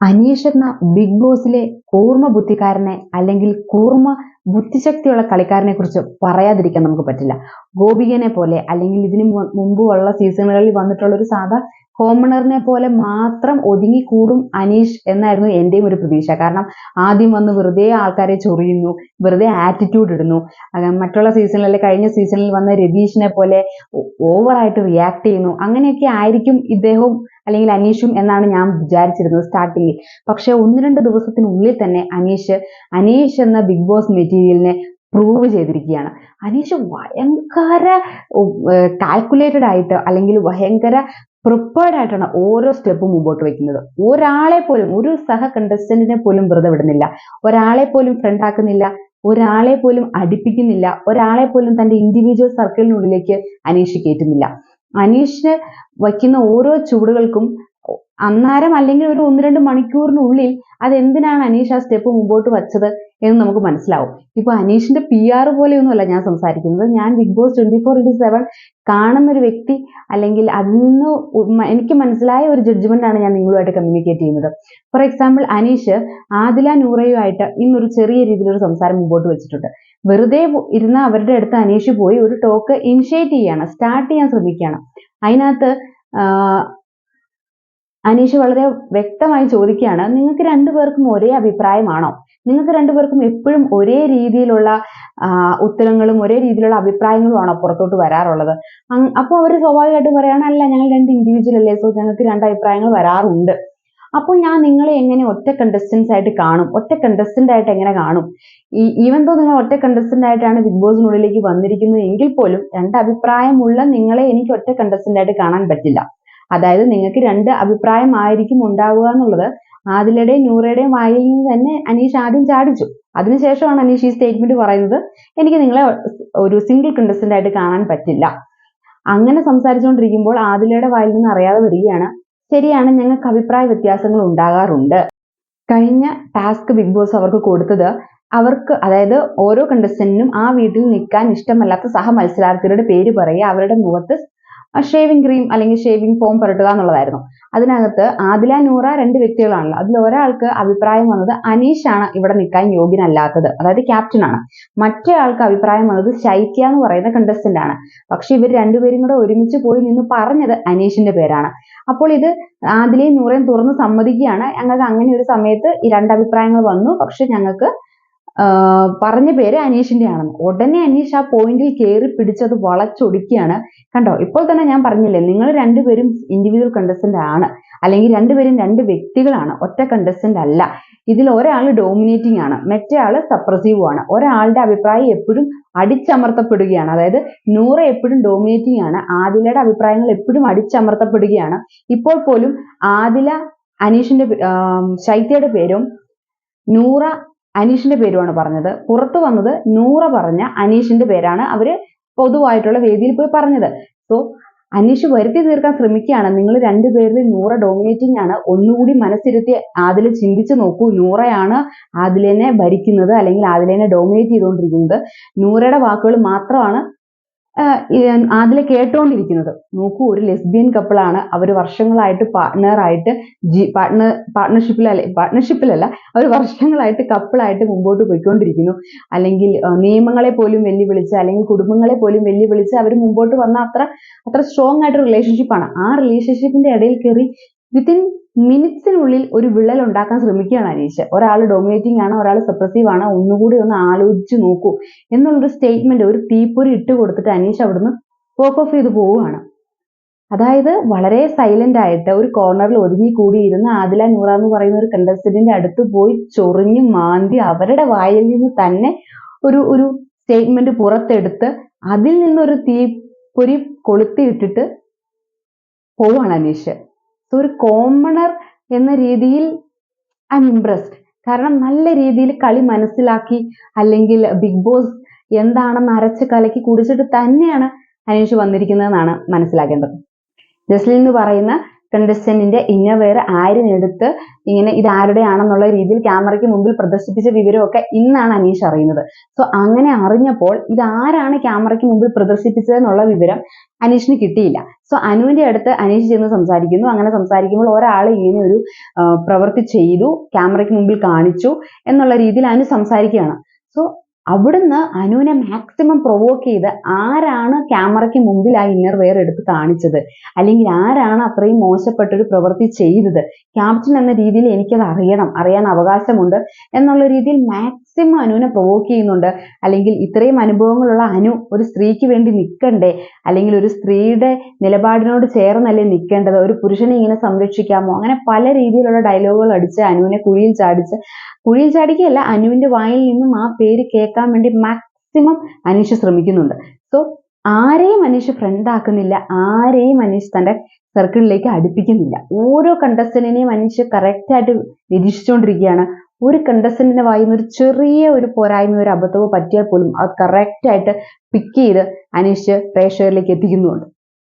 അനീഷ് എന്ന ബിഗ് ബോസിലെ കൂർമ്മ ബുദ്ധിക്കാരനെ അല്ലെങ്കിൽ കൂർമ്മ ബുദ്ധിശക്തിയുള്ള കളിക്കാരനെ കുറിച്ച് പറയാതിരിക്കാൻ നമുക്ക് പറ്റില്ല. ഗോപികനെ പോലെ അല്ലെങ്കിൽ ഇതിനു മുമ്പുള്ള സീസണുകളിൽ വന്നിട്ടുള്ള ഒരു സാധാ കോമണറിനെ പോലെ മാത്രം ഒതുങ്ങിക്കൂടും അനീഷ് എന്നായിരുന്നു എന്റെയും ഒരു പ്രതീക്ഷ. കാരണം ആദ്യം വന്ന് വെറുതെ ആൾക്കാരെ ചൊറിയുന്നു വെറുതെ ആറ്റിറ്റ്യൂഡ് ഇടുന്നു. മറ്റുള്ള മറ്റുള്ള സീസണിലെ കഴിഞ്ഞ സീസണിൽ വന്ന രതീഷിനെ പോലെ ഓവറായിട്ട് റിയാക്ട് ചെയ്യുന്നു. അങ്ങനെയൊക്കെ ആയിരിക്കും ഇദ്ദേഹവും അല്ലെങ്കിൽ അനീഷും എന്നാണ് ഞാൻ വിചാരിച്ചിരുന്നത് സ്റ്റാർട്ടിങ്ങിൽ പക്ഷെ ഒന്ന് രണ്ട് ദിവസത്തിനുള്ളിൽ തന്നെ അനീഷ് അനീഷ് എന്ന ബിഗ് ബോസ് മെറ്റീരിയലിനെ പ്രൂവ് ചെയ്തിരിക്കുകയാണ്. അനീഷ് ഭയങ്കര കാൽക്കുലേറ്റഡ് ആയിട്ട് അല്ലെങ്കിൽ ഭയങ്കര പ്രിപ്പയർഡ് ആയിട്ടാണ് ഓരോ സ്റ്റെപ്പും മുമ്പോട്ട് വെക്കുന്നത്. ഒരാളെ പോലും ഒരു സഹ കണ്ടസ്റ്റന്റിനെ പോലും വെറുതെ വിടുന്നില്ല. ഒരാളെ പോലും ഫ്രണ്ട് ആക്കുന്നില്ല. ഒരാളെ പോലും അടുപ്പിക്കുന്നില്ല. ഒരാളെ പോലും തന്റെ ഇൻഡിവിജ്വൽ സർക്കിളിനുള്ളിലേക്ക് അനീഷ് കയറ്റുന്നില്ല. അനീഷിന് വയ്ക്കുന്ന ഓരോ ചുവടുകൾക്കും അന്നേരം അല്ലെങ്കിൽ ഒരു ഒന്ന് രണ്ട് മണിക്കൂറിനുള്ളിൽ അതെന്തിനാണ് അനീഷ് ആ സ്റ്റെപ്പ് മുമ്പോട്ട് വച്ചത് എന്ന് നമുക്ക് മനസ്സിലാവും. ഇപ്പൊ അനീഷിന്റെ പി ആർ പോലെയൊന്നുമല്ല ഞാൻ സംസാരിക്കുന്നത്. ഞാൻ Big Boss twenty four into seven കാണുന്ന ഒരു വ്യക്തി അല്ലെങ്കിൽ അതിൽ നിന്ന് എനിക്ക് മനസ്സിലായ ഒരു ജഡ്ജ്മെന്റ് ആണ് ഞാൻ നിങ്ങളുമായിട്ട് കമ്മ്യൂണിക്കേറ്റ് ചെയ്യുന്നത്. ഫോർ എക്സാമ്പിൾ അനീഷ് ആദില നൂറയുമായിട്ട് ഇന്നൊരു ചെറിയ രീതിയിലൊരു സംസാരം മുമ്പോട്ട് വെച്ചിട്ടുണ്ട്. വെറുതെ ഇരുന്ന അവരുടെ അടുത്ത് അനീഷ് പോയി ഒരു ടോക്ക് ഇനിഷ്യേറ്റ് ചെയ്യാണ് സ്റ്റാർട്ട് ചെയ്യാൻ ശ്രമിക്കുകയാണ്. അതിനകത്ത് അനീഷ് വളരെ വ്യക്തമായി ചോദിക്കുകയാണ് നിങ്ങൾക്ക് രണ്ടുപേർക്കും ഒരേ അഭിപ്രായമാണോ? നിങ്ങൾക്ക് രണ്ടുപേർക്കും എപ്പോഴും ഒരേ രീതിയിലുള്ള ഉത്തരങ്ങളും ഒരേ രീതിയിലുള്ള അഭിപ്രായങ്ങളും ആണോ പുറത്തോട്ട് വരാറുള്ളത്? അപ്പോൾ അവർ സ്വാഭാവികമായിട്ട് പറയാനല്ല ഞങ്ങൾ രണ്ട് ഇൻഡിവിജ്വൽ അല്ലേ സോ ഞങ്ങൾക്ക് രണ്ട് അഭിപ്രായങ്ങൾ വരാറുണ്ട്. അപ്പോൾ ഞാൻ നിങ്ങളെ എങ്ങനെ ഒറ്റ കണ്ടസ്റ്റൻസ് ആയിട്ട് കാണും? ഒറ്റ കണ്ടസ്റ്റന്റ് ആയിട്ട് എങ്ങനെ കാണും? ഈ ഈവൻ തോ നിങ്ങൾ ഒറ്റ കണ്ടസ്റ്റന്റ് ആയിട്ടാണ് ബിഗ് ബോസിനുള്ളിലേക്ക് വന്നിരിക്കുന്നത് എങ്കിൽ പോലും രണ്ട് അഭിപ്രായമുള്ള നിങ്ങളെ എനിക്ക് ഒറ്റ കണ്ടസ്റ്റന്റ് ആയിട്ട് കാണാൻ പറ്റില്ല. അതായത് നിങ്ങൾക്ക് രണ്ട് അഭിപ്രായമായിരിക്കും ഉണ്ടാവുക എന്നുള്ളത് ആദിലയുടെയും നൂറയുടെയും വായിൽ നിന്ന് തന്നെ അനീഷ് ആദ്യം ചാടിച്ചു. അതിനുശേഷമാണ് അനീഷ് ഈ സ്റ്റേറ്റ്മെന്റ് പറയുന്നത്. എനിക്ക് നിങ്ങളെ ഒരു സിംഗിൾ കണ്ടസ്റ്റന്റ് ആയിട്ട് കാണാൻ പറ്റില്ല. അങ്ങനെ സംസാരിച്ചുകൊണ്ടിരിക്കുമ്പോൾ ആദിലയുടെ വായിൽ നിന്ന് അറിയാതെ വരികയാണ്. ശരിയാണ് ഞങ്ങൾക്ക് അഭിപ്രായ വ്യത്യാസങ്ങൾ ഉണ്ടാകാറുണ്ട്. കഴിഞ്ഞ ടാസ്ക് ബിഗ് ബോസ് അവർക്ക് കൊടുത്തത് അവർക്ക് അതായത് ഓരോ കണ്ടസ്റ്റന്റിനും ആ വീട്ടിൽ നിൽക്കാൻ ഇഷ്ടമല്ലാത്ത സഹ മത്സരാർത്ഥികളുടെ പേര് പറയുക അവരുടെ മുഖത്ത് ഷേവിംഗ് ക്രീം അല്ലെങ്കിൽ ഷേവിംഗ് ഫോം പുരട്ടുക എന്നുള്ളതായിരുന്നു. അതിനകത്ത് ആദില നൂറ രണ്ട് വ്യക്തികളാണല്ലോ അതിൽ ഒരാൾക്ക് അഭിപ്രായം വന്നത് അനീഷ് ആണ് ഇവിടെ നിൽക്കാൻ യോഗ്യനല്ലാത്തത്. അതായത് ക്യാപ്റ്റൻ ആണ്. മറ്റേ ആൾക്ക് അഭിപ്രായം വന്നത് ശൈത്യ എന്ന് പറയുന്ന കണ്ടസ്റ്റന്റ് ആണ്. പക്ഷെ ഇവർ രണ്ടുപേരും കൂടെ ഒരുമിച്ച് പോയി നിന്ന് പറഞ്ഞത് അനീഷിന്റെ പേരാണ്. അപ്പോൾ ഇത് ആദിലയും നൂറയും തുറന്ന് സമ്മതിക്കുകയാണ്. ഞങ്ങൾക്ക് അങ്ങനെ ഒരു സമയത്ത് ഈ രണ്ട് അഭിപ്രായങ്ങൾ വന്നു. പക്ഷെ ഞങ്ങൾക്ക് പറഞ്ഞ പേര് അനീഷിന്റെ ആണെന്ന് ഉടനെ അനീഷ് ആ പോയിന്റിൽ കയറി പിടിച്ചത് വളച്ചൊടിക്കുകയാണ്. കണ്ടോ? ഇപ്പോൾ തന്നെ ഞാൻ പറഞ്ഞില്ലേ നിങ്ങൾ രണ്ടുപേരും ഇൻഡിവിജ്വൽ കണ്ടസ്റ്റന്റ് ആണ്. അല്ലെങ്കിൽ രണ്ടുപേരും രണ്ട് വ്യക്തികളാണ്. ഒറ്റ കണ്ടസ്റ്റന്റ് അല്ല. ഇതിൽ ഒരാൾ ഡോമിനേറ്റിംഗ് ആണ്. മറ്റേ ആൾ സപ്രസീവ് ആണ്. ഒരാളുടെ അഭിപ്രായം എപ്പോഴും അടിച്ചമർത്തപ്പെടുകയാണ്. അതായത് നൂറ് എപ്പോഴും ഡോമിനേറ്റിംഗ് ആണ്. ആദിലയുടെ അഭിപ്രായങ്ങൾ എപ്പോഴും അടിച്ചമർത്തപ്പെടുകയാണ്. ഇപ്പോൾ പോലും ആദില അനീഷിന്റെ ശൈത്യയുടെ പേരും നൂറ അനീഷിന്റെ പേരുമാണ് പറഞ്ഞത്. പുറത്തു വന്നത് നൂറ പറഞ്ഞ അനീഷിന്റെ പേരാണ് അവർ പൊതുവായിട്ടുള്ള വേദിയിൽ പോയി പറഞ്ഞത്. സോ അനീഷ് വരുത്തി തീർക്കാൻ ശ്രമിക്കുകയാണ്. നിങ്ങൾ രണ്ടുപേരിൽ നൂറ ഡോമിനേറ്റിംഗ് ആണ്. ഒന്നുകൂടി മനസ്സിരുത്തി അതിൽ ചിന്തിച്ചു നോക്കൂ. നൂറയാണ് ആദിലേനെ ഭരിക്കുന്നത് അല്ലെങ്കിൽ ആദിലേനെ ഡോമിനേറ്റ് ചെയ്തുകൊണ്ടിരിക്കുന്നത്. നൂറയുടെ വാക്കുകൾ മാത്രമാണ് ആദില കേട്ടുകൊണ്ടിരിക്കുന്നത് നോക്കൂ ഒരു ലെസ്ബിയൻ കപ്പിളാണ്. അവർ വർഷങ്ങളായിട്ട് പാർട്ട്ണർ ആയിട്ട് ജി പാർട്ട്ണർ പാർട്ട്ണർഷിപ്പിലല്ല പാർട്ട്ണർഷിപ്പിലല്ല അവർ വർഷങ്ങളായിട്ട് കപ്പിളായിട്ട് മുമ്പോട്ട് പോയിക്കൊണ്ടിരിക്കുന്നു. അല്ലെങ്കിൽ നിയമങ്ങളെ പോലും വെല്ലുവിളിച്ച് അല്ലെങ്കിൽ കുടുംബങ്ങളെ പോലും വെല്ലുവിളിച്ച് അവർ മുമ്പോട്ട് വന്ന അത്ര അത്ര സ്ട്രോങ് ആയിട്ട് റിലേഷൻഷിപ്പാണ് ആ റിലേഷൻഷിപ്പിന്റെ ഇടയിൽ കയറി വിത്തിൻ മിനിറ്റ്സിനുള്ളിൽ ഒരു വിള്ളൽ ഉണ്ടാക്കാൻ ശ്രമിക്കുകയാണ് അനീഷ്. ഒരാൾ ഡോമിനേറ്റിംഗ് ആണ് ഒരാൾ സപ്രസീവ് ആണ് ഒന്നുകൂടി ഒന്ന് ആലോചിച്ച് നോക്കൂ എന്നുള്ളൊരു സ്റ്റേറ്റ്മെന്റ് ഒരു തീപ്പൊരി ഇട്ട് കൊടുത്തിട്ട് അനീഷ് അവിടുന്ന് വോക്ക് ഓഫ് ചെയ്ത് പോവുകയാണ്. അതായത് വളരെ സൈലന്റ് ആയിട്ട് ഒരു കോർണറിൽ ഒതുങ്ങി കൂടിയിരുന്ന ആദില നൂറ എന്ന് പറയുന്ന ഒരു കണ്ടസ്റ്റന്റിന്റെ അടുത്ത് പോയി ചൊറിഞ്ഞ് മാന്തി അവരുടെ വായിൽ നിന്ന് തന്നെ ഒരു ഒരു സ്റ്റേറ്റ്മെന്റ് പുറത്തെടുത്ത് അതിൽ നിന്നൊരു തീപ്പൊരി കൊളുത്തിയിട്ടിട്ട് പോവാണ് അനീഷ്. സോ ഒരു കോമണർ എന്ന രീതിയിൽ ഐ എം ഇംപ്രസ്ഡ് കാരണം നല്ല രീതിയിൽ കളി മനസ്സിലാക്കി അല്ലെങ്കിൽ ബിഗ് ബോസ് എന്താണെന്ന് അരച്ച് കലക്കി കുടിച്ചിട്ട് തന്നെയാണ് അനീഷ് വന്നിരിക്കുന്നതെന്നാണ് മനസ്സിലാക്കേണ്ടത്. ജസ്ലിൻ എന്ന് പറയുന്ന കണ്ടസ്റ്റന്റിന്റെ ഇന്നർവെയർ ആരിനെടുത്ത് ഇങ്ങനെ ഇത് ആരുടെയാണെന്നുള്ള രീതിയിൽ ക്യാമറയ്ക്ക് മുമ്പിൽ പ്രദർശിപ്പിച്ച വിവരം ഒക്കെ ഇന്നാണ് അനീഷ് അറിയുന്നത്. സോ അങ്ങനെ അറിഞ്ഞപ്പോൾ ഇത് ആരാണ് ക്യാമറയ്ക്ക് മുമ്പിൽ പ്രദർശിപ്പിച്ചതെന്നുള്ള വിവരം അനീഷിന് കിട്ടിയില്ല. സോ അനുവിന്റെ അടുത്ത് അനീഷ് ചെന്ന് സംസാരിക്കുന്നു. അങ്ങനെ സംസാരിക്കുമ്പോൾ ഒരാൾ ഇങ്ങനെ ഒരു പ്രവൃത്തി ചെയ്തു ക്യാമറയ്ക്ക് മുമ്പിൽ കാണിച്ചു എന്നുള്ള രീതിയിൽ അനു സംസാരിക്കുകയാണ്. സോ അവിടുന്ന് അനുവിനെ മാക്സിമം പ്രൊവോക്ക് ചെയ്ത് ആരാണ് ക്യാമറയ്ക്ക് മുമ്പിൽ ആ ഇന്നർ വെയർ എടുത്ത് കാണിച്ചത്? അല്ലെങ്കിൽ ആരാണ് അത്രയും മോശപ്പെട്ടൊരു പ്രവൃത്തി ചെയ്തത്? ക്യാപ്റ്റൻ എന്ന രീതിയിൽ എനിക്കത് അറിയണം അറിയാൻ അവകാശമുണ്ട് എന്നുള്ള രീതിയിൽ മാക്സിമം അനുവിനെ പ്രൊവോക്ക് ചെയ്യുന്നുണ്ട്. അല്ലെങ്കിൽ ഇത്രയും അനുഭവങ്ങളുള്ള അനു ഒരു സ്ത്രീക്ക് വേണ്ടി നിൽക്കണ്ടേ? അല്ലെങ്കിൽ ഒരു സ്ത്രീയുടെ നിലപാടിനോട് ചേർന്നല്ലേ നിൽക്കേണ്ടത്? ഒരു പുരുഷനെ ഇങ്ങനെ സംരക്ഷിക്കാമോ? അങ്ങനെ പല രീതിയിലുള്ള ഡയലോഗുകൾ അടിച്ച് അനുവിനെ കുഴിയിൽ ചാടിച്ച് കുഴിയിൽ ചാടിക്കുകയല്ല അനുവിന്റെ വായിൽ നിന്നും ആ പേര് കേൾക്കാൻ വേണ്ടി മാക്സിമം അനീഷ് ശ്രമിക്കുന്നുണ്ട്. സോ ആരെയും അനീഷ് ഫ്രണ്ട് ആക്കുന്നില്ല ആരെയും അനീഷ് തന്റെ സർക്കിളിലേക്ക് അടുപ്പിക്കുന്നില്ല. ഓരോ കണ്ടസ്റ്റന്റിനെയും അനീഷ് കറക്റ്റായിട്ട് നിരീക്ഷിച്ചുകൊണ്ടിരിക്കുകയാണ്. ഒരു കണ്ടസ്റ്റന്റിന്റെ വായിൽ നിന്ന് ഒരു ചെറിയ ഒരു പോരായ്മ ഒരു അബദ്ധമോ പറ്റിയാൽ പോലും അത് കറക്റ്റായിട്ട് പിക്ക് ചെയ്ത് അനീഷ് പ്രേക്ഷകരിലേക്ക് എത്തിക്കുന്നുണ്ട്.